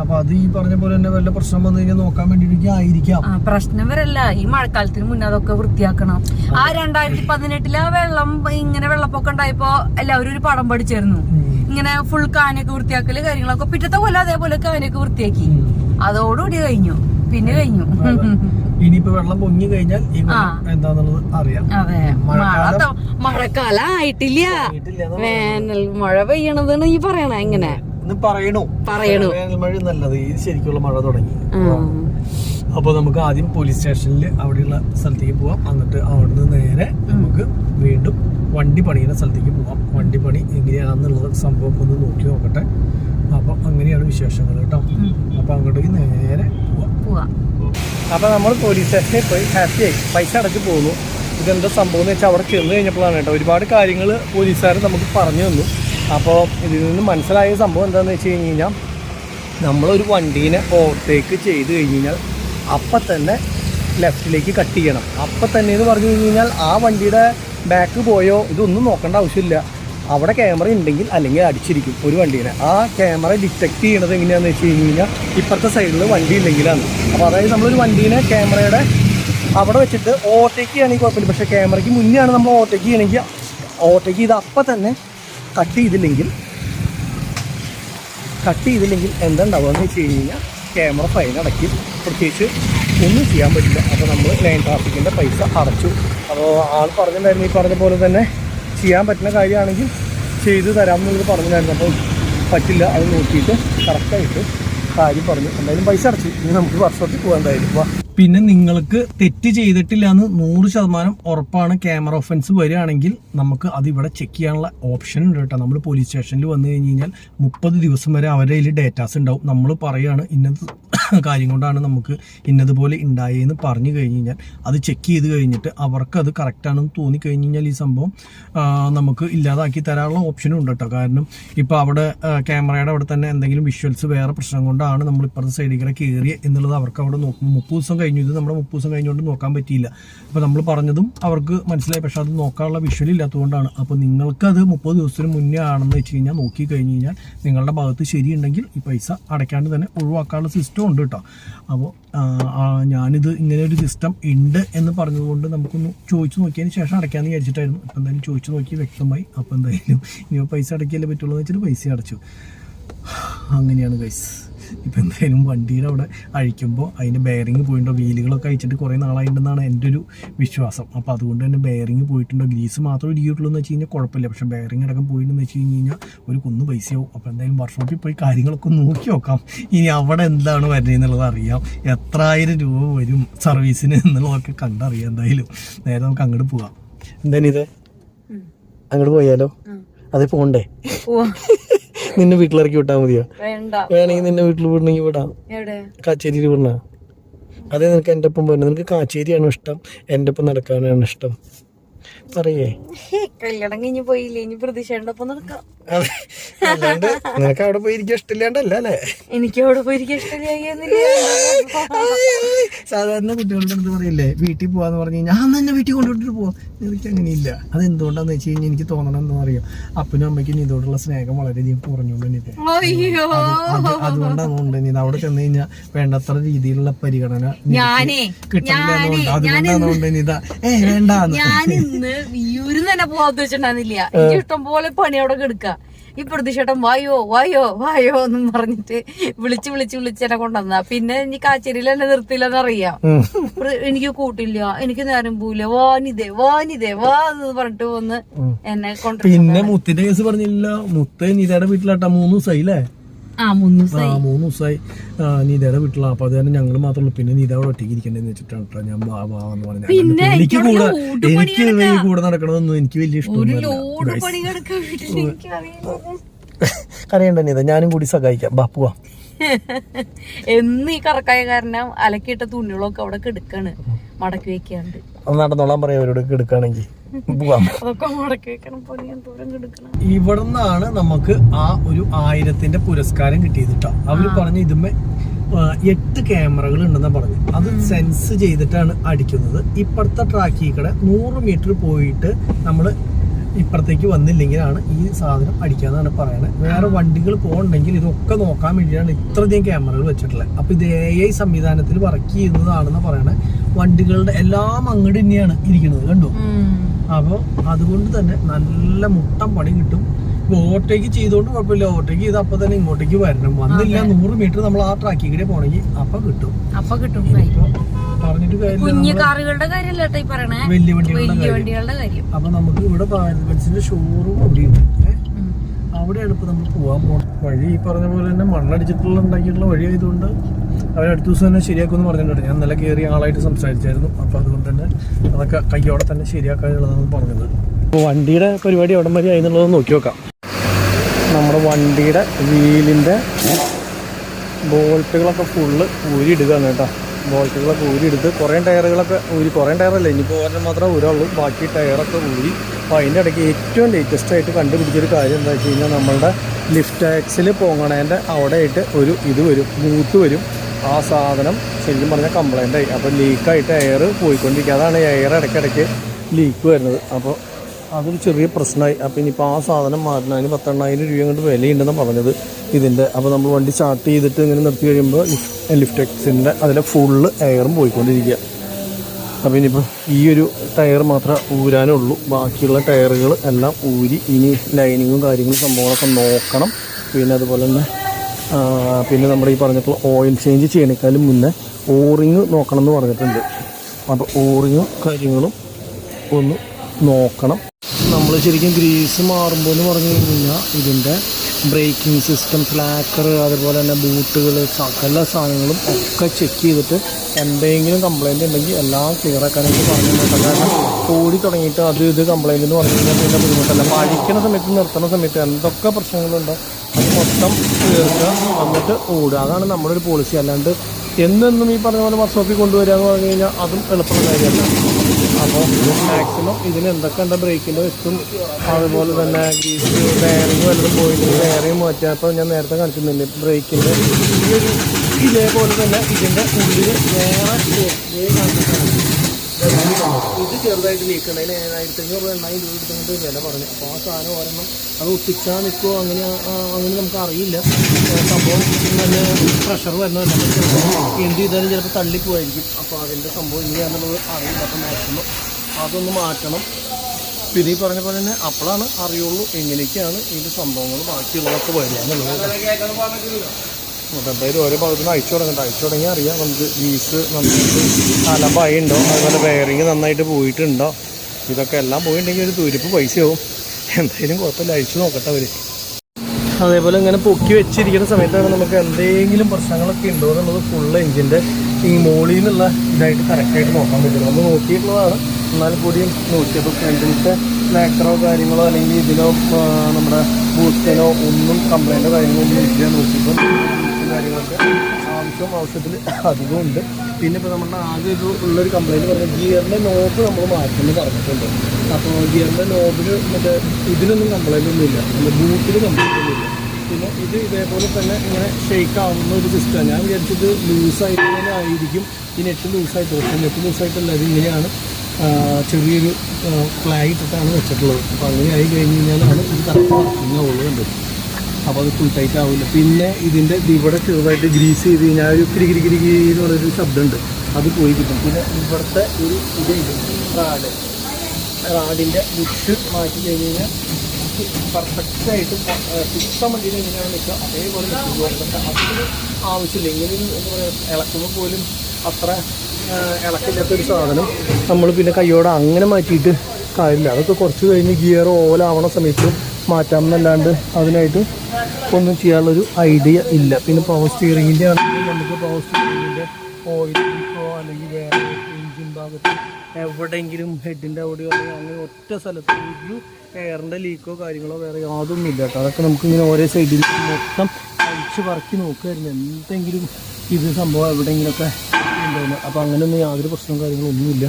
Speaker 1: അപ്പൊ അത് ഈ പറഞ്ഞ പോലെ തന്നെ വല്ല പ്രശ്നം വന്നു കഴിഞ്ഞാൽ നോക്കാൻ വേണ്ടിട്ട് ആയിരിക്കാം.
Speaker 2: പ്രശ്നം വരല്ല. ഈ മഴക്കാലത്തിന് മുന്നേ അതൊക്കെ വൃത്തിയാക്കണം. ആ രണ്ടായിരത്തി പതിനെട്ടിൽ ആ വെള്ളം ഇങ്ങനെ വെള്ളപ്പൊക്കം ഉണ്ടായപ്പോ എല്ലാവരും ഒരു പടം പഠിച്ചിരുന്നു ഇങ്ങനെ ഫുൾ കാനൊക്കെ വൃത്തിയാക്കൽ കാര്യങ്ങളൊക്കെ പിറ്റത്തെ പോലെ അതേപോലെ കാനൊക്കെ വൃത്തിയാക്കി. അതോടുകൂടി കഴിഞ്ഞു. പിന്നെ കഴിഞ്ഞു.
Speaker 1: ഇനിയിപ്പോ വെള്ളം പൊങ്ങി കഴിഞ്ഞാൽ എന്താന്നുള്ളത് അറിയാം.
Speaker 2: അതെ. മഴ
Speaker 1: മഴക്കാലം-
Speaker 2: ആയിട്ടില്ല വേനൽ മഴ പെയ്യണതാണ് ഈ പറയണ
Speaker 1: എങ്ങനെ പറയണു.
Speaker 2: പറയണു.
Speaker 1: വേനൽ മഴ നല്ലത്. ഇത് ശരിക്കുള്ള മഴ തുടങ്ങി. അപ്പൊ നമുക്ക് ആദ്യം പോലീസ് സ്റ്റേഷനിൽ അവിടെയുള്ള സ്ഥലത്തേക്ക് പോവാം. എന്നിട്ട് അവിടുന്ന് നേരെ നമുക്ക് വീണ്ടും വണ്ടി പണിയുന്ന സ്ഥലത്തേക്ക് പോവാം. വണ്ടി പണി എങ്ങനെയാണെന്നുള്ളത് സംഭവം ഒന്ന് നോക്കി നോക്കട്ടെ. അപ്പൊ അങ്ങനെയാണ് വിശേഷങ്ങൾ കേട്ടോ. അപ്പൊ അങ്ങോട്ടേക്ക് നേരെ പോവാം. അപ്പൊ നമ്മൾ പോലീസ് സ്റ്റേഷനിൽ പോയി ഹാപ്പിയായി. പൈസ അടച്ച് പോകുന്നു ഇതെന്താ സംഭവം എന്ന് വെച്ചാൽ അവിടെ ചെന്ന് കഴിഞ്ഞപ്പോഴാണ് കേട്ടോ. ഒരുപാട് കാര്യങ്ങൾ പോലീസുകാർ നമുക്ക് പറഞ്ഞു തന്നു. അപ്പോൾ ഇതിൽ നിന്ന് മനസ്സിലായ സംഭവം എന്താണെന്ന് വെച്ച് കഴിഞ്ഞ് കഴിഞ്ഞാൽ നമ്മളൊരു വണ്ടീനെ ഓവർടേക്ക് ചെയ്ത് കഴിഞ്ഞ് കഴിഞ്ഞാൽ അപ്പം തന്നെ ലെഫ്റ്റിലേക്ക് കട്ട് ചെയ്യണം. അപ്പം തന്നെ എന്ന് പറഞ്ഞു കഴിഞ്ഞ് കഴിഞ്ഞാൽ ആ വണ്ടിയുടെ ബാക്ക് പോയോ ഇതൊന്നും നോക്കേണ്ട ആവശ്യമില്ല. അവിടെ ക്യാമറ ഉണ്ടെങ്കിൽ അല്ലെങ്കിൽ അടിച്ചിരിക്കും ഒരു വണ്ടീനെ. ആ ക്യാമറ ഡിറ്റക്ട് ചെയ്യണത് എങ്ങനെയാണെന്ന് വെച്ച് കഴിഞ്ഞ് കഴിഞ്ഞാൽ ഇപ്പുറത്തെ സൈഡിൽ വണ്ടി ഇല്ലെങ്കിലാണ്. അപ്പോൾ അതായത് നമ്മളൊരു വണ്ടീനെ ക്യാമറയുടെ അവിടെ വെച്ചിട്ട് ഓവർടേക്ക് ചെയ്യണമെങ്കിൽ കുഴപ്പമില്ല. പക്ഷേ ക്യാമറയ്ക്ക് മുന്നെയാണ് നമ്മൾ ഓവർടേക്ക് ചെയ്യണമെങ്കിൽ ഓവർടേക്ക് ചെയ്ത് അപ്പം തന്നെ കട്ട് ചെയ്തില്ലെങ്കിൽ കട്ട് ചെയ്തില്ലെങ്കിൽ എന്താ എന്ന് വെച്ച് കഴിഞ്ഞ് കഴിഞ്ഞാൽ ക്യാമറ ഫൈൻ അടയ്ക്കും പ്രത്യേകിച്ച് ഒന്നും ചെയ്യാൻ പറ്റില്ല. അപ്പോൾ നമ്മൾ ലൈൻ ട്രാഫിക്കിന്റെ പൈസ അടച്ചു. അപ്പോൾ ആൾ പറഞ്ഞിട്ടുണ്ടായിരുന്നു ഈ പറഞ്ഞ പോലെ തന്നെ ചെയ്യാൻ പറ്റുന്ന കാര്യമാണെങ്കിൽ ചെയ്തു തരാമെന്നുള്ളത് പറഞ്ഞിട്ടുണ്ടായിരുന്നു. അപ്പോൾ പറ്റില്ല അത് നോക്കിയിട്ട് കറക്റ്റായിട്ട് കാര്യം പറഞ്ഞു. എന്തായാലും പൈസ അടച്ചു. ഇനി നമുക്ക് വർഷത്തിൽ പോകാൻ എന്തായാലും. പിന്നെ നിങ്ങൾക്ക് തെറ്റ് ചെയ്തിട്ടില്ല എന്ന് നൂറ് ശതമാനം ഉറപ്പാണ് ക്യാമറ ഒഫൻസ് വരികയാണെങ്കിൽ നമുക്ക് അതിവിടെ ചെക്ക് ചെയ്യാനുള്ള ഓപ്ഷൻ ഉണ്ട് കേട്ടോ. നമ്മൾ പോലീസ് സ്റ്റേഷനിൽ വന്നു കഴിഞ്ഞ് കഴിഞ്ഞാൽ മുപ്പത് ദിവസം വരെ അവരുടെ കയ്യിൽ ഡേറ്റാസ് ഉണ്ടാവും. നമ്മൾ പറയുകയാണ് ഇന്നത് കാര്യം കൊണ്ടാണ് നമുക്ക് ഇന്നതുപോലെ ഉണ്ടായെന്ന് പറഞ്ഞു കഴിഞ്ഞ് കഴിഞ്ഞാൽ അത് ചെക്ക് ചെയ്ത് കഴിഞ്ഞിട്ട് അവർക്ക് അത് കറക്റ്റാണെന്ന് തോന്നി കഴിഞ്ഞ് കഴിഞ്ഞാൽ ഈ സംഭവം നമുക്ക് ഇല്ലാതാക്കി തരാനുള്ള ഓപ്ഷനും ഉണ്ട് കേട്ടോ. കാരണം ഇപ്പോൾ അവിടെ ക്യാമറയുടെ അവിടെ തന്നെ എന്തെങ്കിലും വിഷ്വൽസ് വേറെ പ്രശ്നം കൊണ്ടാണ് നമ്മൾ ഇപ്പുറത്തെ സൈഡിൽ കൂടെ കയറിയ എന്നുള്ളത് അവർക്ക് അവിടെ നോക്കും മുപ്പത് ദിവസം കഴിഞ്ഞു. ഇത് നമ്മുടെ മുപ്പത് ദിവസം കഴിഞ്ഞുകൊണ്ട് നോക്കാൻ പറ്റിയില്ല. അപ്പോൾ നമ്മൾ പറഞ്ഞതും അവർക്ക് മനസ്സിലായി. പക്ഷെ അത് നോക്കാനുള്ള വിഷ്വൽ ഇല്ലാത്തതുകൊണ്ടാണ്. അപ്പോൾ നിങ്ങൾക്കത് മുപ്പത് ദിവസത്തിന് മുന്നേ ആണെന്ന് വെച്ച് കഴിഞ്ഞാൽ നോക്കി കഴിഞ്ഞ് കഴിഞ്ഞാൽ നിങ്ങളുടെ ഭാഗത്ത് ശരിയുണ്ടെങ്കിൽ ഈ പൈസ അടയ്ക്കാണ്ട് തന്നെ ഒഴിവാക്കാനുള്ള സിസ്റ്റം ഉണ്ട് കേട്ടോ അപ്പോൾ ഞാനിത് ഇങ്ങനെ ഒരു സിസ്റ്റം ഉണ്ട് എന്ന് പറഞ്ഞതുകൊണ്ട് നമുക്കൊന്ന് ചോദിച്ചു നോക്കിയതിന് ശേഷം അടയ്ക്കാമെന്ന് വിചാരിച്ചിട്ടായിരുന്നു. അപ്പോൾ എന്തായാലും ചോദിച്ചു നോക്കി വ്യക്തമായി. അപ്പോൾ എന്തായാലും ഇനി പൈസ അടയ്ക്കല്ലേ പറ്റുള്ളൂ എന്ന് വെച്ചിട്ട് പൈസ അടച്ചു. അങ്ങനെയാണ് ഗൈസ് ഇപ്പം എന്തായാലും വണ്ടിയുടെ അവിടെ അഴിക്കുമ്പോൾ അതിന്റെ ബെയറിങ് പോയിട്ടുണ്ടോ? വീലുകളൊക്കെ അഴിച്ചിട്ട് കുറേ നാളായിട്ടുണ്ടെന്നാണ് എന്റെ ഒരു വിശ്വാസം. അപ്പോൾ അതുകൊണ്ട് തന്നെ ബെയറിങ് പോയിട്ടുണ്ടോ? ഗ്രീസ് മാത്രം ഇടിയിട്ടുള്ളൂ എന്ന് വെച്ച് കഴിഞ്ഞാൽ കുഴപ്പമില്ല. പക്ഷേ ബെയറിങ് അടക്കം പോയിട്ടുണ്ടെന്ന് വെച്ച് കഴിഞ്ഞ് കഴിഞ്ഞാൽ ഒരു കുന്ന് പൈസയാവും. അപ്പോൾ എന്തായാലും വർക്ക്ഷോപ്പിൽ പോയി കാര്യങ്ങളൊക്കെ നോക്കി നോക്കാം. ഇനി അവിടെ എന്താണ് വരുന്നത് എന്നുള്ളത് അറിയാം. എത്ര ആയിരം രൂപ വരും സർവീസിന് എന്നുള്ളതൊക്കെ കണ്ടറിയാം എന്തായാലും. നേരെ നമുക്ക് അങ്ങോട്ട് പോവാം. എന്തായാലും ഇത് അങ്ങോട്ട് പോയാലോ? അതേ പോണ്ടേ നിന്നെ വീട്ടിലിറക്കി വിട്ടാ മതിയോ? വേണമെങ്കിൽ നിന്നെ വീട്ടിൽ വിടണമെങ്കിൽ വിടാം. കാച്ചേരിയിൽ വിടണ? അതെ നിനക്ക് എന്റെ ഒപ്പം പോരണം നിനക്ക് കാച്ചേരിയാണ് ഇഷ്ടം? എന്റെ ഒപ്പം നടക്കാനാണ് ഇഷ്ടം? അറിയേ
Speaker 2: കല്യാണം കഴിഞ്ഞ് പോയില്ലേ? ഇനി പ്രതീക്ഷയുടെ ഒപ്പം നടക്കാം.
Speaker 1: അല്ലാണ്ട് നിനക്ക് അവിടെ പോയിരിക്കാൻ ഇഷ്ടമില്ലാണ്ടല്ല അല്ലേ?
Speaker 2: എനിക്ക് അവിടെ പോയിരിക്കാൻ ഇഷ്ടമില്ല
Speaker 1: സാധാരണ കുട്ടികളുടെ അടുത്ത് പറയില്ലേ വീട്ടിൽ പോവാന്ന് പറഞ്ഞു കഴിഞ്ഞാൽ അന്ന് തന്നെ വീട്ടിൽ കൊണ്ടുപോയിട്ട് പോവാം എനിക്ക് അങ്ങനെയില്ല. അത് എന്തുകൊണ്ടാന്ന് വെച്ച് കഴിഞ്ഞാൽ എനിക്ക് തോന്നണം എന്ന് അറിയാം അപ്പനും അമ്മയ്ക്കും ഇതോടുള്ള സ്നേഹം വളരെയധികം കുറഞ്ഞുകൊണ്ട് എനിക്ക് അതുകൊണ്ടാണ് ഉണ്ട് നീ അവിടെ ചെന്ന് കഴിഞ്ഞാൽ വേണ്ടത്ര രീതിയിലുള്ള പരിഗണന കിട്ടില്ല അതുകൊണ്ടാണ് ഉണ്ട് ഏ വേണ്ടാന്ന്.
Speaker 2: ഇന്ന് വിയൂരിന്ന് തന്നെ പോവാത്ത വെച്ചിട്ടുണ്ടായിരുന്നില്ല. എനിക്ക് ഇഷ്ടം പോലെ പണി അവിടെ എടുക്ക ഈ പ്രതിഷേധം വായോ വായോ വായോ എന്നും പറഞ്ഞിട്ട് വിളിച്ച് വിളിച്ച് വിളിച്ച് എന്നെ കൊണ്ടുവന്ന. പിന്നെ ഇനി കാച്ചേരിയിൽ എന്നെ നിർത്തില്ലെന്ന് അറിയാം. എനിക്ക് കൂട്ടില്ല എനിക്ക് നേരം പോവില്ല വാനിതേ വാനിതേ വാ എന്ന് പറഞ്ഞിട്ട് വന്ന് എന്നെ കൊണ്ട്
Speaker 1: പിന്നെ മുത്തിന്റെ കേസ് പറഞ്ഞില്ല. മുത്ത നീതയുടെ വീട്ടിലാട്ടാ മൂന്ന് ദിവസമായി അല്ലേ
Speaker 2: ആ മൂന്ന്
Speaker 1: ദിവസമായി നീതയുടെ വീട്ടിലാണ് അപ്പൊ അത് തന്നെ ഞങ്ങൾ മാത്രമേ ഉള്ളൂ. പിന്നെ നീത അവിടെ ഒറ്റയ്ക്ക് ഇരിക്കണ്ടെന്ന് വെച്ചിട്ടാണ് ഞാൻ വാ വാ എന്ന് പറഞ്ഞു
Speaker 2: പിന്നെ
Speaker 1: എനിക്ക് കൂടെ എനിക്ക് കൂടെ നടക്കണമെന്നൊന്നും എനിക്ക് വലിയ ഇഷ്ടമൊന്നുമില്ല. അറിയണ്ട നീത ഞാനും കൂടി സഹായിക്കാം. ബാ പോവാ.
Speaker 2: എന്ന് ഈ കറക്കായ കാരണം അലക്കിയിട്ട തുണികളൊക്കെ അവിടെ കിടക്കാണ്. മടക്കി വെക്കാണ്ട്.
Speaker 1: നടന്നോളാൻ പറയാം. അവരോട് എടുക്കുകയാണെങ്കിൽ പോവാം.
Speaker 2: അതൊക്കെ മടക്കി വെക്കണം പണി എന്തോരം കിടക്കണം.
Speaker 1: ഇവിടെ നിന്നാണ് നമുക്ക് ആ ഒരു ആയിരത്തിന്റെ പുരസ്കാരം കിട്ടിയത് കേട്ടോ അവർ പറഞ്ഞു ഇതുമ്മേ എട്ട് ക്യാമറകൾ ഉണ്ടെന്ന് പറഞ്ഞു അത് സെൻസ് ചെയ്തിട്ടാണ് അടിക്കുന്നത്. ഇപ്പുറത്തെ ട്രാക്കിൽ കൂടെ നൂറ് മീറ്റർ പോയിട്ട് നമ്മൾ ഇപ്പുറത്തേക്ക് വന്നില്ലെങ്കിലാണ് ഈ സാധനം അടിക്കാന്നാണ് പറയുന്നത് വേറെ വണ്ടികൾ പോകണമെങ്കിൽ ഇതൊക്കെ നോക്കാൻ വേണ്ടിയാണ് ഇത്രയധികം ക്യാമറകൾ വെച്ചിട്ടുള്ളത്. അപ്പൊ ഇത് എ ഐ സംവിധാനത്തിൽ വർക്ക് ചെയ്യുന്നതാണെന്ന് പറയണത് വണ്ടികളുടെ എല്ലാം അങ്ങോട്ട് തന്നെയാണ് ഇരിക്കുന്നത് കണ്ടു? അപ്പോൾ അതുകൊണ്ട് തന്നെ നല്ല മുട്ടം പണി കിട്ടും. ഓവർടേക്ക് ചെയ്തുകൊണ്ട് കുഴപ്പമില്ല. ഓവർടേക്ക് ചെയ്ത് അപ്പൊ തന്നെ ഇങ്ങോട്ടേക്ക് വരണം. വന്നില്ല നൂറ് മീറ്റർ നമ്മൾ ആ ട്രാക്കിൽ കൂടെ പോണെങ്കിൽ അപ്പൊ കിട്ടും.
Speaker 2: അപ്പൊ കിട്ടും. കുഞ്ഞു കാറുകളുടെ കാര്യമല്ല ഈ പറയണേ?
Speaker 1: വലിയ വണ്ടികളുടെ കാര്യം. അപ്പൊ നമുക്ക് ഇവിടെ ഷോറൂം കൂടിയുണ്ട് അവിടെയാണ് ഇപ്പൊ നമ്മൾ പോവാൻ പോകുന്നത് വഴി ഈ പറഞ്ഞ പോലെ തന്നെ മണ്ണടിച്ചിട്ടുള്ള ഉണ്ടാക്കിയിട്ടുള്ള വഴി ആയതുകൊണ്ട് അവർ അടുത്ത ദിവസം തന്നെ ശരിയാക്കുമെന്ന് പറഞ്ഞിട്ടുണ്ട്. ഞാൻ നല്ല കയറിയ ആളായിട്ട് സംസാരിച്ചായിരുന്നു. അപ്പോൾ അതുകൊണ്ട് തന്നെ അതൊക്കെ കയ്യോടെ തന്നെ ശരിയാക്കാനുള്ളതാണ് പറഞ്ഞത്. അപ്പോൾ വണ്ടിയുടെ പരിപാടി എവിടം വരെ ആയി എന്നുള്ളത് നോക്കി നോക്കാം. നമ്മുടെ വണ്ടിയുടെ വീലിന്റെ ബോൾട്ടുകളൊക്കെ ഫുള്ള് ഊരിയിടുകയാണ് കേട്ടോ. ബോൾട്ടുകളൊക്കെ ഊരിയെടുത്ത് കുറേ ടയറുകളൊക്കെ ഊരി കുറേ ടയറല്ല? ഇനിയിപ്പോൾ ഒരെണ്ണം മാത്രമേ ഊരുള്ളൂ ബാക്കി ടയറൊക്കെ ഊരി അപ്പോൾ അതിന്റെ ഇടയ്ക്ക് ഏറ്റവും ലേറ്റസ്റ്റ് ആയിട്ട് കണ്ടുപിടിച്ചൊരു കാര്യം എന്താ വെച്ച് കഴിഞ്ഞാൽ നമ്മളുടെ ലിഫ്റ്റ് ആക്സിൽ പോങ്ങണേന്റെ അവിടെയായിട്ട് ഒരു ഇത് വരും മൂത്ത് വരും. ആ സാധനം ശരിക്കും പറഞ്ഞാൽ കംപ്ലൈന്റ് ആയി. അപ്പോൾ ലീക്കായിട്ട് എയർ പോയിക്കൊണ്ടിരിക്കുക. അതാണ് എയർ ഇടയ്ക്കിടയ്ക്ക് ലീക്ക് വരുന്നത്. അപ്പോൾ അതൊരു ചെറിയ പ്രശ്നമായി. അപ്പോൾ ഇനിയിപ്പോൾ ആ സാധനം മാറ്റണതിന് പത്തെണ്ണായിരം രൂപ കൊണ്ട് വിലയുണ്ടെന്ന് പറഞ്ഞത് ഇതിന്റെ അപ്പോൾ നമ്മൾ വണ്ടി സ്റ്റാർട്ട് ചെയ്തിട്ട് ഇങ്ങനെ നിർത്തി കഴിയുമ്പോൾ ലിഫ്റ്റ് എക്സിന്റെ അതിലെ ഫുള്ള് എയറും പോയിക്കൊണ്ടിരിക്കുക. അപ്പോൾ ഇനിയിപ്പോൾ ഈ ഒരു ടയർ മാത്രമേ ഊരാനുള്ളൂ. ബാക്കിയുള്ള ടയറുകൾ എല്ലാം ഊരി ഇനി ലൈനിങ്ങും കാര്യങ്ങളും സംഭവങ്ങളൊക്കെ നോക്കണം. പിന്നെ അതുപോലെ തന്നെ പിന്നെ നമ്മുടെ ഈ പറഞ്ഞിട്ടുള്ള ഓയിൽ ചേഞ്ച് ചെയ്യണേക്കാളും മുന്നേ ഓറിങ് നോക്കണം എന്ന് പറഞ്ഞിട്ടുണ്ട്. അപ്പോൾ ഓറിങ്ങും കാര്യങ്ങളും ഒന്ന് നോക്കണം. നമ്മൾ ശരിക്കും ഗ്രീസ് മാറുമ്പോൾ എന്ന് പറഞ്ഞു കഴിഞ്ഞാൽ ഇതിന്റെ ബ്രേക്കിംഗ് സിസ്റ്റം ഫ്ലാക്കർ അതുപോലെ തന്നെ ബൂട്ടുകൾ സകല സാധനങ്ങളും ഒക്കെ ചെക്ക് ചെയ്തിട്ട് എന്തെങ്കിലും കംപ്ലൈന്റ് ഉണ്ടെങ്കിൽ എല്ലാം ക്ലിയർ ആക്കാനായിട്ട് പറഞ്ഞിട്ടുണ്ട്. കാരണം ഓടി തുടങ്ങിയിട്ട് അത് ഇത് കംപ്ലൈന്റ് എന്ന് പറഞ്ഞു കഴിഞ്ഞാൽ പിന്നെ ബുദ്ധിമുട്ടല്ല. പഠിക്കുന്ന സമയത്ത് നിർത്തുന്ന സമയത്ത് എന്തൊക്കെ പ്രശ്നങ്ങളുണ്ടോ അത് മൊത്തം തീർക്കുക. എന്നിട്ട് ഓടുക. അതാണ് നമ്മുടെ ഒരു പോളിസി അല്ലാണ്ട് എന്നെന്നും ഈ പറഞ്ഞ പോലെ വർക്ക്ഷോപ്പിൽ കൊണ്ടുവരിക എന്ന് പറഞ്ഞു കഴിഞ്ഞാൽ അതും എളുപ്പമുള്ള കാര്യമല്ല. അപ്പോൾ മാക്സിമം ഇതിന് എന്തൊക്കെ ഉണ്ട് ബ്രേക്കിന്റെ വെച്ചും അതുപോലെ തന്നെ ഗ്രീസ് വല്ലതും പോയിട്ട് ബെയറിങ് മാറ്റുക. അപ്പോൾ ഞാൻ നേരത്തെ കാണിച്ചിരുന്നില്ലേ ബ്രേക്കിന്റെ ഈ ഒരു ഇതേപോലെ തന്നെ ഇതിന്റെ ഉള്ളിൽ വേറെ ഇതേ കാണിച്ചിട്ടാണ് ഇത് ചെറുതായിട്ട് ലീക്ക് അതിന് ഏഴായിരത്തി അഞ്ഞൂറ് എണ്ണായിരം രൂപ എടുത്തുകൊണ്ട് വില പറഞ്ഞു. അപ്പോൾ ആ സാധനം ഒരെണ്ണം അത് ഒട്ടിച്ചാൽ നിൽക്കുമോ അങ്ങനെ അങ്ങനെ നമുക്ക് അറിയില്ല. സംഭവം നല്ല പ്രഷർ വരുന്നതല്ല. എന്ത് ചെയ്താലും ചിലപ്പോൾ തള്ളിപ്പോയിരിക്കും അപ്പോൾ അതിന്റെ സംഭവം ഇങ്ങനെയാണെന്നുള്ളത് അറിയില്ല. അപ്പോൾ മാക്സിമം അതൊന്ന് മാറ്റണം. പിന്നെ ഈ പറഞ്ഞ പോലെ തന്നെ അപ്പോഴാണ് അറിയുള്ളൂ എങ്ങനെയൊക്കെയാണ് ഇതിന്റെ സംഭവങ്ങൾ ബാക്കിയുള്ളതൊക്കെ വരിക എന്നുള്ളത്. എന്തായാലും ഓരോ ഭാഗത്തുനിന്ന് അയച്ചു തുടങ്ങണ്ട അയച്ചു തുടങ്ങിയാൽ അറിയാം നമുക്ക് ഗീസ് നമുക്ക് അലമ്പായി ഉണ്ടോ അതുപോലെ വയറിങ് നന്നായിട്ട് പോയിട്ടുണ്ടോ? ഇതൊക്കെ എല്ലാം പോയിട്ടുണ്ടെങ്കിൽ ഒരു തുരിപ്പ് പൈസയാവും. എന്തായാലും കുഴപ്പമില്ല അയച്ചു നോക്കട്ടെ അവർ അതേപോലെ ഇങ്ങനെ പൊക്കി വെച്ചിരിക്കുന്ന സമയത്താണ് നമുക്ക് എന്തെങ്കിലും പ്രശ്നങ്ങളൊക്കെ ഉണ്ടോ എന്നുള്ളത് ഫുൾ എഞ്ചിന്റെ ഈ മോളിൽ നിന്നുള്ള ഇതായിട്ട് കറക്റ്റായിട്ട് നോക്കാൻ പറ്റും. നമ്മൾ നോക്കിയിട്ടുള്ളതാണ്. എന്നാൽ കൂടിയും നോക്കിയപ്പോൾ ഫ്രണ്ടിലത്തെ ലാക്ടറോ കാര്യങ്ങളോ അല്ലെങ്കിൽ ഇതിനോ നമ്മുടെ ബൂസ്റ്റിനോ ഒന്നും കംപ്ലൈന്റോ കാര്യങ്ങളോ ഒന്നും ഇല്ല നോക്കിയപ്പോൾ കാര്യങ്ങളൊക്കെ ആവശ്യം ആവശ്യത്തിൽ അധികമുണ്ട്. പിന്നെ ഇപ്പോൾ നമ്മുടെ ആകെ ഒരു ഉള്ളൊരു കംപ്ലൈന്റ് പറഞ്ഞാൽ ഗിയറിന്റെ നോബ് നമ്മൾ മാറ്റുമെന്ന് പറഞ്ഞിട്ടുണ്ട്. അപ്പോൾ ഗിയറിന്റെ നോബിന് മറ്റേ ഇതിനൊന്നും കംപ്ലൈന്റ് ഒന്നുമില്ല. ബൂട്ടിന് കംപ്ലൈന്റ് ഒന്നുമില്ല. പിന്നെ ഇത് ഇതേപോലെ തന്നെ ഇങ്ങനെ ഷെയ്ക്ക് ആവുന്ന ഒരു സിസ്റ്റമാണ് ഞാൻ വിചാരിച്ചത് ലൂസായിട്ട് ആയിരിക്കും. ഈ നെറ്റ് ലൂസായിട്ട് പക്ഷേ നെറ്റ് ലൂസായിട്ടല്ല ഇത് ഇങ്ങനെയാണ് ചെറിയൊരു ഫ്ലാഗ് ഇട്ടിട്ടാണ് വെച്ചിട്ടുള്ളത്. അപ്പോൾ അങ്ങനെ ആയി കഴിഞ്ഞ് കഴിഞ്ഞാലാണ് ഇത് കറക്റ്റ് വർക്കിംഗ് ആവുള്ളൂ കണ്ടു അപ്പോൾ അത് ഫുൾ ടൈറ്റ് ആവില്ല പിന്നെ ഇതിന്റെ ഇവിടെ ചെറുതായിട്ട് ഗ്രീസ് ചെയ്ത് കഴിഞ്ഞാൽ ഒരു കിരി കിരി കിരി കിരി എന്ന് പറയുന്നൊരു ശബ്ദമുണ്ട്. അത് പോയി കിട്ടും. പിന്നെ ഇവിടുത്തെ ഒരു ഇത് റാഡ്. റാഡിന്റെ ബുക്സ് മാറ്റി കഴിഞ്ഞ് കഴിഞ്ഞാൽ പെർഫെക്റ്റ് ആയിട്ട് ഫിക്സാൻ വേണ്ടിയിട്ട് എങ്ങനെയാണ് നിൽക്കുക അതേപോലെ പക്ഷേ അതിന് ആവശ്യമില്ല. ഇങ്ങനെ എന്താ പറയുക ഇളക്കുമ്പോൾ പോലും അത്ര ഇളക്കില്ലാത്തൊരു സാധനം നമ്മൾ പിന്നെ കൈയോടെ അങ്ങനെ മാറ്റിയിട്ട് കാര്യമില്ല. അതൊക്കെ കുറച്ച് കഴിഞ്ഞ് ഗിയർ ഓവലാവണ സമയത്ത് മാറ്റാമെന്നല്ലാണ്ട് അതിനായിട്ട് ഒന്നും ചെയ്യാനുള്ളൊരു ഐഡിയ ഇല്ല. പിന്നെ പവർ സ്റ്റിയറിങ്ങിന്റെ ആണെങ്കിൽ നമുക്ക് പവർ സ്റ്റിയറിങ്ങിന്റെ ഓയിൽ ലീക്കോ അല്ലെങ്കിൽ വേറെ എഞ്ചിൻ ഭാഗത്ത് എവിടെയെങ്കിലും ഹെഡിന്റെ അവിടെയോ അല്ലെങ്കിൽ അങ്ങനെ ഒറ്റ സ്ഥലത്ത് ഒരു എയറിന്റെ ലീക്കോ കാര്യങ്ങളോ വേറെ യാതൊന്നും ഇല്ല കേട്ടോ. അതൊക്കെ നമുക്കിങ്ങനെ ഓരോ സൈഡിൽ മൊത്തം അഴിച്ച് പറക്കി നോക്കുമായിരുന്നു എന്തെങ്കിലും ഇത് സംഭവം എവിടെയെങ്കിലുമൊക്കെ ഉണ്ടായിരുന്നു അപ്പോൾ അങ്ങനെയൊന്നും യാതൊരു പ്രശ്നവും കാര്യങ്ങളൊന്നുമില്ല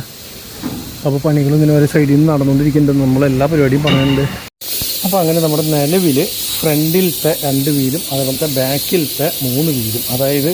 Speaker 1: അപ്പോൾ പണികൾ ഇങ്ങനെ ഓരോ സൈഡിൽ നിന്ന് നടന്നുകൊണ്ടിരിക്കുന്നുണ്ട്. നമ്മളെല്ലാ പരിപാടിയും പറയുന്നുണ്ട് അപ്പോൾ അങ്ങനെ നമ്മുടെ നിലവിൽ ഫ്രണ്ടിലത്തെ രണ്ട് വീലും അതുപോലത്തെ ബാക്കിലത്തെ മൂന്ന് വീലും. അതായത്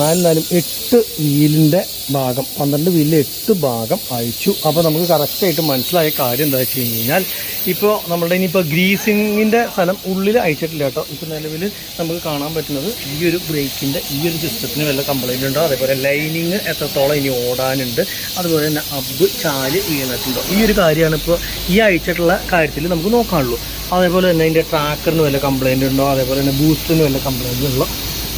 Speaker 1: നാല് നാലും എട്ട് വീലിന്റെ ഭാഗം പന്ത്രണ്ട് വീലിൽ എട്ട് ഭാഗം അഴിച്ചു. അപ്പോൾ നമുക്ക് കറക്റ്റായിട്ട് മനസ്സിലായ കാര്യം എന്താ വെച്ച് കഴിഞ്ഞ് കഴിഞ്ഞാൽ ഇപ്പോൾ നമ്മളുടെ ഇനിയിപ്പോൾ ഗ്രീസിങ്ങിന്റെ സ്ഥലം ഉള്ളിൽ അയച്ചിട്ടില്ല കേട്ടോ. ഇപ്പോൾ നിലവിൽ നമുക്ക് കാണാൻ പറ്റുന്നത് ഈ ഒരു ബ്രേക്കിന്റെ ഈ ഒരു സിസ്റ്റത്തിന് വല്ല കംപ്ലൈന്റ് ഉണ്ടോ? അതേപോലെ ലൈനിങ് എത്രത്തോളം ഇനി ഓടാനുണ്ട്? അതുപോലെ തന്നെ അബ് ചാൽ വീണിട്ടുണ്ടോ? ഈ ഒരു കാര്യമാണ് ഇപ്പോൾ ഈ അയച്ചിട്ടുള്ള കാര്യത്തിൽ നമുക്ക് നോക്കാനുള്ളൂ. അതേപോലെ തന്നെ അതിന്റെ ട്രാക്കറിന് വല്ല കംപ്ലൈന്റ് ഉണ്ടോ? അതേപോലെ തന്നെ ബൂസ്റ്റിന് വല്ല കംപ്ലൈന്റ് ഉണ്ടോ?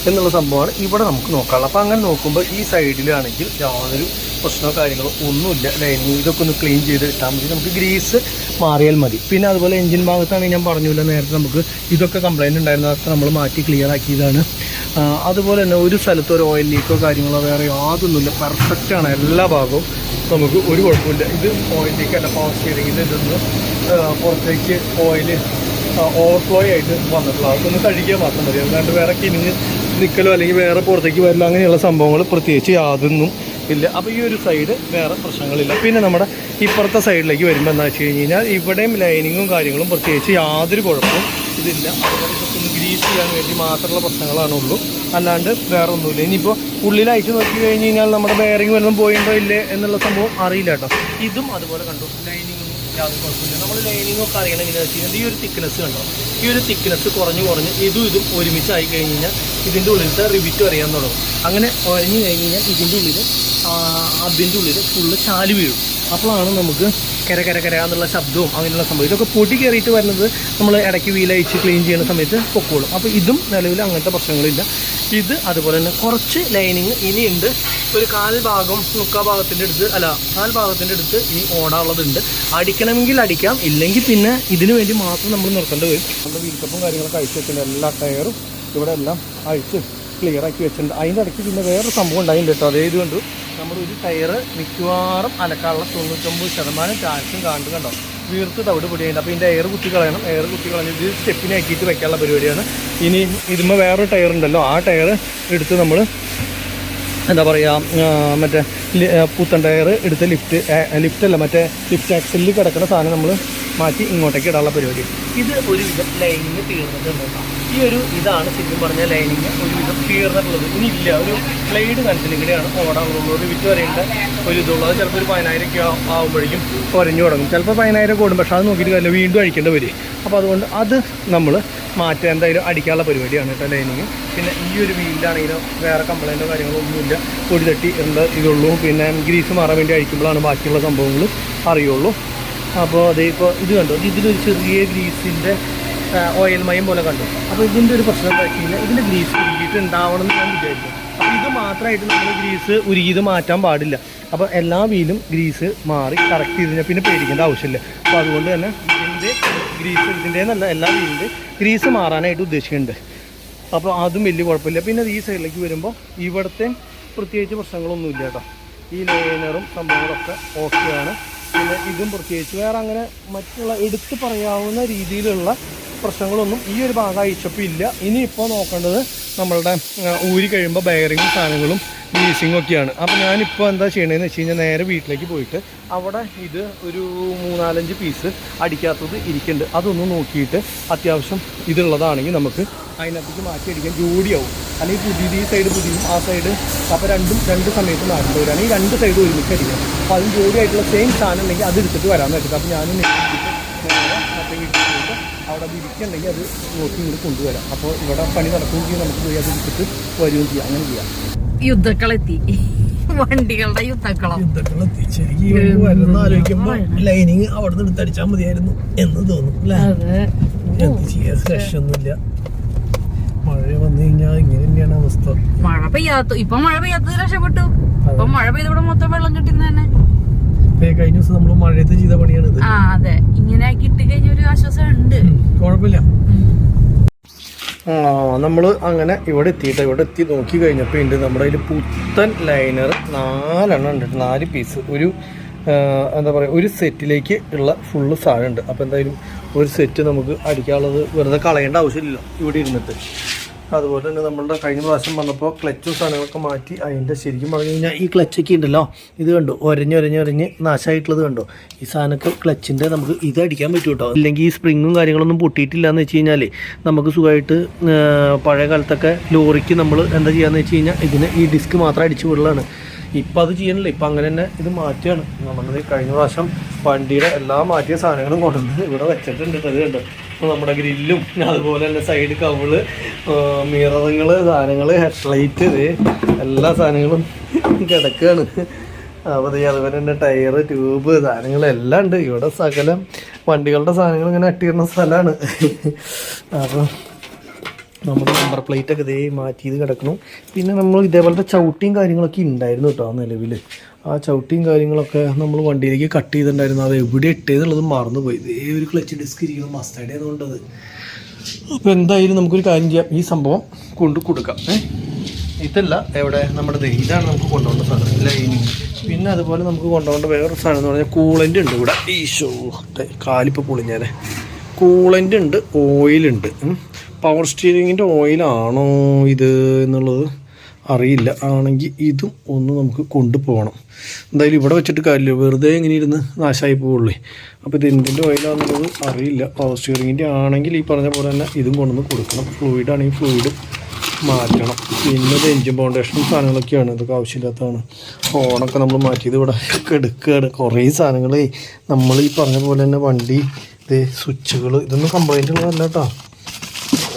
Speaker 1: എന്നുള്ള സംഭവമാണ് ഇവിടെ നമുക്ക് നോക്കാനുള്ളത്. അപ്പോൾ അങ്ങനെ നോക്കുമ്പോൾ ഈ സൈഡിലാണെങ്കിൽ യാതൊരു പ്രശ്നമോ കാര്യങ്ങളോ ഒന്നുമില്ല. ലൈനിങ് ഇതൊക്കെ ഒന്ന് ക്ലീൻ ചെയ്ത് ഇട്ടാൽ മതി. നമുക്ക് ഗ്രീസ് മാറിയാൽ മതി. പിന്നെ അതുപോലെ എഞ്ചിൻ ഭാഗത്താണെങ്കിൽ ഞാൻ പറഞ്ഞില്ല നേരത്തെ നമുക്ക് ഇതൊക്കെ കംപ്ലൈന്റ് ഉണ്ടായിരുന്ന. അതൊക്കെ നമ്മൾ മാറ്റി ക്ലിയർ ആക്കിയതാണ്. അതുപോലെ തന്നെ ഒരു സ്ഥലത്ത് ഒരു ഓയിൽ ലീക്കോ കാര്യങ്ങളോ വേറെ യാതൊന്നുമില്ല. പെർഫെക്റ്റ് ആണ് എല്ലാ ഭാഗവും. നമുക്ക് ഒരു കുഴപ്പമില്ല. ഇത് ഓയിൽ ലീക്ക് അല്ല പവർ സ്റ്റിയറിങ്ങിന്റെ ഇതൊന്ന് പുറത്തേക്ക് ഓയിൽ ഓവർഫ്ലോ ആയിട്ട് വന്നിട്ടുള്ള അതൊന്ന് കഴുകിയാൽ മാത്രം മതി. അല്ലാണ്ട് വേറെ കിനിഞ്ഞ് നിൽക്കലോ അല്ലെങ്കിൽ വേറെ പുറത്തേക്ക് വരലോ അങ്ങനെയുള്ള സംഭവങ്ങൾ പ്രത്യേകിച്ച് യാതൊന്നും ഇല്ല. അപ്പോൾ ഈ ഒരു സൈഡ് വേറെ പ്രശ്നങ്ങളില്ല. പിന്നെ നമ്മുടെ ഇപ്പുറത്തെ സൈഡിലേക്ക് വരുമ്പോൾ എന്താ വെച്ച് കഴിഞ്ഞ് കഴിഞ്ഞാൽ ഇവിടെയും ലൈനിങ്ങും കാര്യങ്ങളും പ്രത്യേകിച്ച് യാതൊരു കുഴപ്പവും ഇതില്ല. ഗ്രീസ് ചെയ്യാൻ വേണ്ടി മാത്രമുള്ള പ്രശ്നങ്ങളാണുള്ളൂ അല്ലാണ്ട് വേറെ ഒന്നുമില്ല ഇനിയിപ്പോൾ ഉള്ളിൽ അയച്ചു നോക്കി കഴിഞ്ഞ് കഴിഞ്ഞാൽ നമ്മുടെ ബെയറിങ് വല്ലതും പോയിട്ടോ ഇല്ലേ എന്നുള്ള സംഭവം അറിയില്ല കേട്ടോ. ഇതും അതുപോലെ കണ്ടു. ലൈനിങ് യാതൊരു കുഴപ്പമില്ല. നമ്മൾ ലൈനിങ് ഒക്കെ അറിയണം എങ്ങനെയാ വെച്ച് കഴിഞ്ഞാൽ. ഈ ഒരു തിക്നെസ് കണ്ടോ? ഈ ഒരു തിക്നെസ് കുറഞ്ഞ് കുറഞ്ഞ് ഇതും ഇതും ഒരുമിച്ചായി കഴിഞ്ഞ് കഴിഞ്ഞാൽ ഇതിന്റെ ഉള്ളിലത്തെ റിവിറ്റ് അറിയാൻ തുടങ്ങും അങ്ങനെ ഒരഞ്ഞു കഴിഞ്ഞ് കഴിഞ്ഞാൽ ഇതിന്റെ ഉള്ളിൽ അതിന്റെ ഉള്ളിൽ ഫുള്ള് ചാൽ വീഴും. അപ്പോഴാണ് നമുക്ക് കര കര കര എന്നുള്ള ശബ്ദവും അങ്ങനെയുള്ള സംഭവം. ഇതൊക്കെ പൊടി കയറിയിട്ട് വരുന്നത് നമ്മൾ ഇടയ്ക്ക് വീലയച്ച് ക്ലീൻ ചെയ്യുന്ന സമയത്ത് പൊക്കോളും. അപ്പോൾ ഇതും നിലവിൽ അങ്ങനത്തെ പ്രശ്നങ്ങളില്ല. ഇത് അതുപോലെ തന്നെ കുറച്ച് ലൈനിങ് ഇനിയുണ്ട്. ഒരു കാൽ ഭാഗം മുക്കാൽ ഭാഗത്തിന്റെ അടുത്ത് അല്ല കാൽ ഭാഗത്തിന്റെ അടുത്ത് ഇനി ഓടാനുള്ളതുണ്ട് അടിക്കണമെങ്കിൽ അടിക്കാം ഇല്ലെങ്കിൽ പിന്നെ ഇതിനു വേണ്ടി മാത്രം നമ്മൾ നിർത്തേണ്ടി വരും. നമ്മുടെ വീൽക്കപ്പും കാര്യങ്ങളൊക്കെ അഴിച്ചു വെച്ചിട്ടുണ്ട്. എല്ലാ ടയറും ഇവിടെ എല്ലാം അഴിച്ച് ക്ലിയർ ആക്കി വെച്ചിട്ടുണ്ട്. അതിന്റെ ഇടയ്ക്ക് പിന്നെ വേറൊരു സംഭവം ഉണ്ടായിട്ടുണ്ട് കേട്ടോ. അതേ ഇതുകൊണ്ട് നമ്മൾ ഒരു ടയർ മിക്കവാറും അലക്കാനുള്ള തൊണ്ണൂറ്റൊമ്പത് ശതമാനം ചാൻസും കാണുന്നത് കണ്ടോ? വീർത്ത് തവിട് പൊടിയുണ്ട് അപ്പോൾ ഇതിന്റെ എയർ കുത്തി കളയണം. എയർ കുത്തി കളഞ്ഞ് ഇത് സ്റ്റെപ്പിനാക്കിയിട്ട് വെക്കാനുള്ള പരിപാടിയാണ്. ഇനി ഇതിന്മേൽ വേറൊരു ടയർ ഉണ്ടല്ലോ. ആ ടയർ എടുത്ത് നമ്മൾ എന്താ പറയുക മറ്റേ പുത്തൻ ടയർ എടുത്ത് ലിഫ്റ്റ് ലിഫ്റ്റ് അല്ല മറ്റേ ലിഫ്റ്റ് ആക്സലിൽ കിടക്കുന്ന സാധനം നമ്മൾ മാറ്റി ഇങ്ങോട്ടേക്ക് ഇടാനുള്ള പരിപാടി. ഇത് ഒരു വിധം ലൈനിങ് തീർന്നിട്ടുണ്ട്. ഈ ഒരു ഇതാണ് ശരിക്കും പറഞ്ഞ ലൈനിങ് ഒരു വിധം തീർന്നിട്ടുള്ളത് ഇനി ഇല്ല ഒരു ബ്ലേഡ് കണ്ടില്ല ഇങ്ങനെയാണ് ഓടാനുള്ളത്. ഒരു വിറ്റ് വരേണ്ട ഒരു ഇതുള്ളത് ചിലപ്പോൾ ഒരു പതിനായിരം ഒക്കെ ആകുമ്പോഴേക്കും കുറഞ്ഞു തുടങ്ങും. ചിലപ്പോൾ പതിനായിരം ഓടും. പക്ഷേ അത് നോക്കിയിട്ട് കാര്യമില്ല. വീണ്ടും അഴിക്കേണ്ടി വരും. അപ്പോൾ അതുകൊണ്ട് അത് നമ്മൾ മാറ്റുക എന്തായാലും അടിക്കാനുള്ള പരിപാടിയാണ് കേട്ടോ ലൈനിങ് പിന്നെ ഈ ഒരു വീലിലാണെങ്കിലും വേറെ കംപ്ലൈന്റോ കാര്യങ്ങളോ ഒന്നുമില്ല. പൊടി തട്ടി എന്താ ഇതുള്ളൂ. പിന്നെ ഗ്രീസ് മാറാൻ വേണ്ടി അഴിക്കുമ്പോഴാണ് ബാക്കിയുള്ള സംഭവങ്ങൾ അറിയുള്ളൂ. അപ്പോൾ അതേ ഇപ്പോൾ ഇത് കണ്ടോ? ഇതിലൊരു ചെറിയ ഗ്രീസിന്റെ ഓയിൽ മയം പോലെ കണ്ടു? അപ്പോൾ ഇതിന്റെ ഒരു പ്രശ്നം എന്താ വെച്ച് കഴിഞ്ഞാൽ ഇതിന്റെ ഗ്രീസ് ഉരുകിയിട്ട് ഉണ്ടാവണം എന്ന് ഞാൻ വിചാരിക്കും അപ്പോൾ ഇത് മാത്രമായിട്ട് നമ്മൾ ഗ്രീസ് ഉരുകിയത് മാറ്റാൻ പാടില്ല. അപ്പോൾ എല്ലാ വീലും ഗ്രീസ് മാറി കറക്റ്റ് ചെയ്ത് കഴിഞ്ഞാൽ പിന്നെ പേടിക്കേണ്ട ആവശ്യമില്ല. അപ്പോൾ അതുകൊണ്ട് തന്നെ ഇതിന്റെ ഗ്രീസ് ഇതിന്റെ നല്ല എല്ലാ വീലിന്റെ ഗ്രീസ് മാറാനായിട്ട് ഉദ്ദേശിക്കുന്നുണ്ട്. അപ്പോൾ അതും വലിയ കുഴപ്പമില്ല. പിന്നെ ഈ സൈഡിലേക്ക് വരുമ്പോൾ ഇവിടുത്തെ പ്രത്യേകിച്ച് പ്രശ്നങ്ങളൊന്നുമില്ല കേട്ടോ. ഈ ലൈനറും സംഭവങ്ങളൊക്കെ ഓക്കെയാണ് പിന്നെ ഇതും പ്രത്യേകിച്ച് വേറെ അങ്ങനെ മറ്റുള്ള എടുത്തു പറയാവുന്ന രീതിയിലുള്ള പ്രശ്നങ്ങളൊന്നും ഈ ഒരു ഭാഗം അയച്ചപ്പോൾ ഇല്ല. ഇനിയിപ്പോൾ നോക്കേണ്ടത് നമ്മളുടെ ഊരി കഴിയുമ്പോൾ ബയറിങ്ങും സാധനങ്ങളും മീസിങ് ഒക്കെയാണ്. അപ്പോൾ ഞാനിപ്പോൾ എന്താ ചെയ്യണതെന്ന് വെച്ച് കഴിഞ്ഞാൽ നേരെ വീട്ടിലേക്ക് പോയിട്ട് അവിടെ ഇത് ഒരു മൂന്നാലഞ്ച് പീസ് അടിക്കാത്തത് ഇരിക്കുന്നുണ്ട് അതൊന്ന് നോക്കിയിട്ട് അത്യാവശ്യം ഇതുള്ളതാണെങ്കിൽ നമുക്ക് അതിനകത്തേക്ക് മാറ്റി അടിക്കാൻ ജോഡിയാവും. അല്ലെങ്കിൽ പുതിയത് ഈ സൈഡ് പുതിയതും ആ സൈഡ് അപ്പോൾ രണ്ടും രണ്ട് സമയത്ത് മാറ്റേണ്ടി വരികയാണെങ്കിൽ രണ്ട് സൈഡ് ഒരുമിച്ച് അടിക്കാം. അപ്പോൾ അതിന് ജോഡിയായിട്ടുള്ള സെയിം സാധനം ഉണ്ടെങ്കിൽ അത് എടുത്തിട്ട് വരാമെന്ന് വെച്ചിട്ട് അപ്പോൾ ഞാനും അവിടെ വീട്ടിൽ പോയിട്ട് അവിടെ അത് നോക്കി ഇങ്ങോട്ട് കൊണ്ടുവരാം. അപ്പോൾ ഇവിടെ പണി നടക്കുകയും ചെയ്യും നമുക്ക് പോയി അത് എടുത്തിട്ട് വരികയും ചെയ്യാം. അങ്ങനെ ചെയ്യാം.
Speaker 2: യുദ്ധക്കളെത്തി. വണ്ടികളുടെ യുദ്ധക്കളം.
Speaker 1: ആലോചിക്കുമ്പോൾ ലൈനിങ് അവിടെ നിന്ന് എടുത്തടിച്ചാൽ മതിയായിരുന്നു എന്ന് തോന്നും എന്ത് ചെയ്യാൻ രക്ഷയൊന്നുമില്ല മഴ വന്നു കഴിഞ്ഞാൽ ഇങ്ങനെ തന്നെയാണ് അവസ്ഥ.
Speaker 2: മഴ പെയ്യാത്ത ഇപ്പൊ മഴ പെയ്യാത്തത് രക്ഷപ്പെട്ടു. ഇപ്പൊ മഴ പെയ്ത ഇവിടെ മൊത്തം വെള്ളം കിട്ടുന്ന തന്നെ.
Speaker 1: കഴിഞ്ഞ ദിവസം നമ്മൾ മഴയത്ത് ചെയ്ത പണിയാണിത്.
Speaker 2: ആ അതെ. ഇങ്ങനെ കിട്ടി കഴിഞ്ഞ ഒരു ആശ്വാസം ഉണ്ട്
Speaker 1: കുഴപ്പമില്ല. നമ്മൾ അങ്ങനെ ഇവിടെ എത്തിയിട്ട് ഇവിടെ എത്തി നോക്കി കഴിഞ്ഞപ്പോൾ ഉണ്ട് നമ്മുടെ അതിൽ പുത്തൻ ലൈനർ നാലെണ്ണം ഉണ്ട് നാല് പീസ് ഒരു എന്താ പറയുക ഒരു സെറ്റിലേക്ക് ഉള്ള ഫുള്ള് സാധനം ഉണ്ട്. അപ്പോൾ എന്തായാലും ഒരു സെറ്റ് നമുക്ക് അടിക്കാനുള്ളത് വെറുതെ കളയേണ്ട ആവശ്യമില്ല ഇവിടെ ഇരുന്നിട്ട്. അതുപോലെ തന്നെ നമ്മളുടെ കഴിഞ്ഞ പ്രാവശ്യം വന്നപ്പോൾ ക്ലച്ചും സാധനങ്ങളൊക്കെ മാറ്റി അതിന്റെ ശരിക്കും പറഞ്ഞു കഴിഞ്ഞാൽ ഈ ക്ലച്ചൊക്കെ ഉണ്ടല്ലോ ഇത് കണ്ടു ഒരഞ്ഞ് ഒരഞ്ഞ് ഒരഞ്ഞ് നാശമായിട്ടുള്ളത് കണ്ടു. ഈ സാധനമൊക്കെ ക്ലച്ചിന്റെ നമുക്ക് ഇത് അടിക്കാൻ പറ്റും കേട്ടോ അല്ലെങ്കിൽ ഈ സ്പ്രിങ്ങും കാര്യങ്ങളൊന്നും പൊട്ടിയിട്ടില്ല എന്ന് വെച്ച് കഴിഞ്ഞാൽ നമുക്ക് സുഖമായിട്ട് പഴയ കാലത്തൊക്കെ ലോറിക്ക് നമ്മൾ എന്താ ചെയ്യാന്ന് വെച്ച് കഴിഞ്ഞാൽ ഇതിന് ഈ ഡിസ്ക് മാത്രം അടിച്ചു വിടലാണ്. ഇപ്പം അത് ചെയ്യണില്ല. ഇപ്പം അങ്ങനെ തന്നെ ഇത് മാറ്റുകയാണ്. നമ്മളത് കഴിഞ്ഞ പ്രാവശ്യം വണ്ടിയുടെ എല്ലാ മാറ്റിയ സാധനങ്ങളും കൊണ്ടുവന്ന് ഇവിടെ വെച്ചിട്ടുണ്ട് അത് കണ്ടോ? നമ്മുടെ ഗ്രില്ലും അതുപോലെ തന്നെ സൈഡ് കവിൾ മിററുകൾ സാധനങ്ങൾ ഹെഡ്ലൈറ്റ് ഇത് എല്ലാ സാധനങ്ങളും കിടക്കുകയാണ് അപ്പോൾ അതുപോലെ തന്നെ ടയർ ട്യൂബ് സാധനങ്ങളെല്ലാം ഉണ്ട്. ഇവിടെ സകലം വണ്ടികളുടെ സാധനങ്ങൾ ഇങ്ങനെ അട്ടിയിടുന്ന സ്ഥലമാണ്. അപ്പോൾ നമ്മുടെ നമ്പർ പ്ലേറ്റ് ഒക്കെ ഇതേ മാറ്റി ഇത് കിടക്കണം പിന്നെ നമ്മൾ ഇതേപോലത്തെ ചവിട്ടിയും കാര്യങ്ങളൊക്കെ ഉണ്ടായിരുന്നു കേട്ടോ നിലവിൽ ആ ചവിട്ടിയും കാര്യങ്ങളൊക്കെ നമ്മൾ വണ്ടിയിലേക്ക് കട്ട് ചെയ്തിട്ടുണ്ടായിരുന്നു. അത് എവിടെ ഇട്ടേന്നുള്ളത് മറന്നുപോയി ഇതേ ഒരു ക്ലച്ച് ഡിസ്ക് ഇരിക്കുന്നത് മസ്റ്റായിട്ട് ആയതുകൊണ്ടത് അപ്പോൾ എന്തായാലും നമുക്കൊരു കാര്യം ചെയ്യാം. ഈ സംഭവം കൊണ്ട് കൊടുക്കാം. ഇതല്ല എവിടെ? നമ്മുടെ ഇതാണ് നമുക്ക് കൊണ്ടുപോകേണ്ട സാധനം. ലൈനിങ് പിന്നെ അതുപോലെ നമുക്ക് കൊണ്ടുപോകേണ്ട വേറൊരു സാധനം എന്ന് പറഞ്ഞാൽ കൂളന്റ് ഉണ്ട് ഇവിടെ. ഈശോ കാലിപ്പോൾ പൊളിഞ്ഞാലേ. കൂളന്റ് ഉണ്ട് ഓയിലുണ്ട് പവർ സ്റ്റിയറിങ്ങിന്റെ ഓയിലാണോ ഇത് എന്നുള്ളത്? അറിയില്ല. ആണെങ്കിൽ ഇതും ഒന്ന് നമുക്ക് കൊണ്ടുപോകണം. എന്തായാലും ഇവിടെ വെച്ചിട്ട് കാര്യമില്ല. വെറുതെ ഇങ്ങനെ ഇരുന്ന് നാശമായി പോവുള്ളേ അപ്പോൾ ഇത് എന്തിന്റെ ഓയിലാണെന്നുള്ളത് അറിയില്ല. പവർ സ്റ്റിയറിങ്ങിന്റെ ആണെങ്കിൽ ഈ പറഞ്ഞ പോലെ തന്നെ ഇതും കൊണ്ടുവന്ന് കൊടുക്കണം. ഫ്ലൂയിഡ് ആണെങ്കിൽ ഫ്ലൂയിഡ് മാറ്റണം. പിന്നെ ഇത് എൻജിൻ ഫൗണ്ടേഷനും സാധനങ്ങളൊക്കെയാണ്. ഇതൊക്കെ ആവശ്യമില്ലാത്തതാണ്. ഫോണൊക്കെ നമ്മൾ മാറ്റിയത് ഇവിടെ എടുക്കുകയാണ് കുറേ സാധനങ്ങൾ നമ്മൾ ഈ പറഞ്ഞ പോലെ തന്നെ വണ്ടി ഇത് സ്വിച്ചുകൾ ഇതൊന്നും കംപ്ലൈന്റ് ഉള്ളതല്ല കേട്ടോ.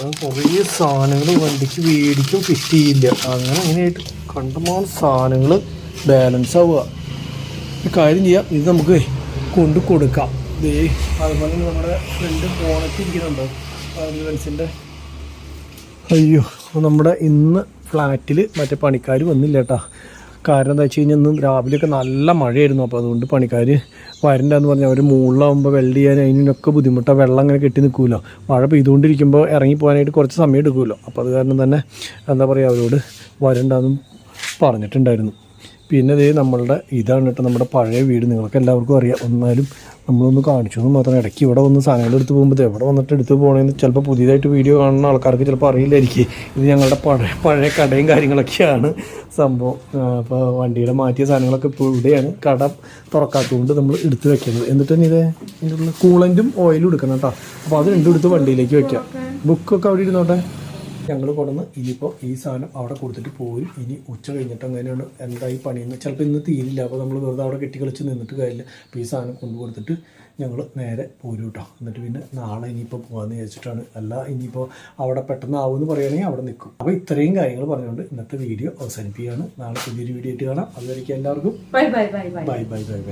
Speaker 1: കുറേ സാധനങ്ങൾ വണ്ടിക്ക് മേടിക്കും ഫിറ്റ് ചെയ്യില്ല. അങ്ങനെ അങ്ങനെയായിട്ട് കണ്ടമാനം സാധനങ്ങൾ ബാലൻസ് ആവുക. ഒരു കാര്യം ചെയ്യാം. ഇത് നമുക്ക് കൊണ്ട് കൊടുക്കാം. ദേ അതുപോലെ നമ്മുടെ ഫ്രണ്ട് ബോണറ്റ് അയ്യോ നമ്മുടെ ഇന്ന് ഫ്ലാറ്റിൽ മറ്റേ പണിക്കാർ വന്നില്ല കേട്ടാ. കാരണം എന്താ വെച്ച് കഴിഞ്ഞാൽ ഇന്ന് രാവിലെയൊക്കെ നല്ല മഴയായിരുന്നു. അപ്പോൾ അതുകൊണ്ട് പണിക്കാർ വരണ്ടെന്ന് പറഞ്ഞാൽ അവർ മുകളിലാവുമ്പോൾ വെൽഡ് ചെയ്യാൻ അതിനൊക്കെ ബുദ്ധിമുട്ടാണ് വെള്ളം അങ്ങനെ കെട്ടി നിൽക്കുമല്ലോ മഴ പെയ്തുകൊണ്ടിരിക്കുമ്പോൾ ഇറങ്ങി പോകാനായിട്ട് കുറച്ച് സമയം എടുക്കുമല്ലോ അപ്പോൾ അത് കാരണം തന്നെ എന്താ പറയുക അവരോട് വരണ്ടെന്നും പറഞ്ഞിട്ടുണ്ടായിരുന്നു. പിന്നെ ഇതേ നമ്മളുടെ ഇതാണ് കേട്ടോ നമ്മുടെ പഴയ വീട്. നിങ്ങൾക്ക് എല്ലാവർക്കും അറിയാം. എന്നാലും നമ്മളൊന്ന് കാണിച്ചു എന്ന് മാത്രം ഇടയ്ക്ക് ഇവിടെ വന്ന് സാധനങ്ങൾ എടുത്ത് പോകുമ്പോൾ എവിടെ വന്നിട്ട് എടുത്ത് പോകണമെന്ന് ചിലപ്പോൾ പുതിയതായിട്ട് വീഡിയോ കാണുന്ന ആൾക്കാർക്ക് ചിലപ്പോൾ അറിയില്ലായിരിക്കും. ഇത് ഞങ്ങളുടെ പഴയ പഴയ കടയും കാര്യങ്ങളൊക്കെയാണ് സംഭവം. അപ്പോൾ വണ്ടിയുടെ മാറ്റിയ സാധനങ്ങളൊക്കെ ഇപ്പോൾ ഇവിടെയാണ് കട തുറക്കാത്തതുകൊണ്ട് നമ്മൾ എടുത്ത് വെക്കുന്നത്. എന്നിട്ട് തന്നെ ഇത് ഇതിന്റെ ഉള്ളിൽ കൂളന്റും ഓയിലും എടുക്കണം കേട്ടോ. അപ്പോൾ അത് രണ്ടും എടുത്ത് വണ്ടിയിലേക്ക് വെക്കാം. ബുക്കൊക്കെ അവിടെ ഇരുന്നോട്ടെ? ഞങ്ങൾ കൊടുന്ന് ഇനിയിപ്പോൾ ഈ സാധനം അവിടെ കൊടുത്തിട്ട് പോയി ഇനി ഉച്ച കഴിഞ്ഞിട്ട് അങ്ങനെയാണ് എന്തായി പണിയുന്നത് ചിലപ്പോൾ ഇന്ന് തീരില്ല. അപ്പോൾ നമ്മൾ വെറുതെ അവിടെ കെട്ടി കളിച്ച് നിന്നിട്ട് കാര്യമില്ല. അപ്പോൾ ഈ സാധനം കൊണ്ടു കൊടുത്തിട്ട് ഞങ്ങൾ നേരെ പോരും കേട്ടോ എന്നിട്ട് പിന്നെ നാളെ ഇനിയിപ്പോൾ പോകാമെന്ന് വിചാരിച്ചിട്ടാണ്. അല്ല ഇനിയിപ്പോൾ അവിടെ പെട്ടെന്ന് ആവുമെന്ന് പറയുകയാണെങ്കിൽ അവിടെ നിൽക്കും അപ്പോൾ ഇത്രയും കാര്യങ്ങൾ പറഞ്ഞുകൊണ്ട് ഇന്നത്തെ വീഡിയോ അവസാനിപ്പിക്കുകയാണ്. നാളെ പുതിയൊരു വീഡിയോ ആയിട്ട് കാണാം. അതുവരെ എല്ലാവർക്കും
Speaker 2: bye bye
Speaker 1: bye bye bye bye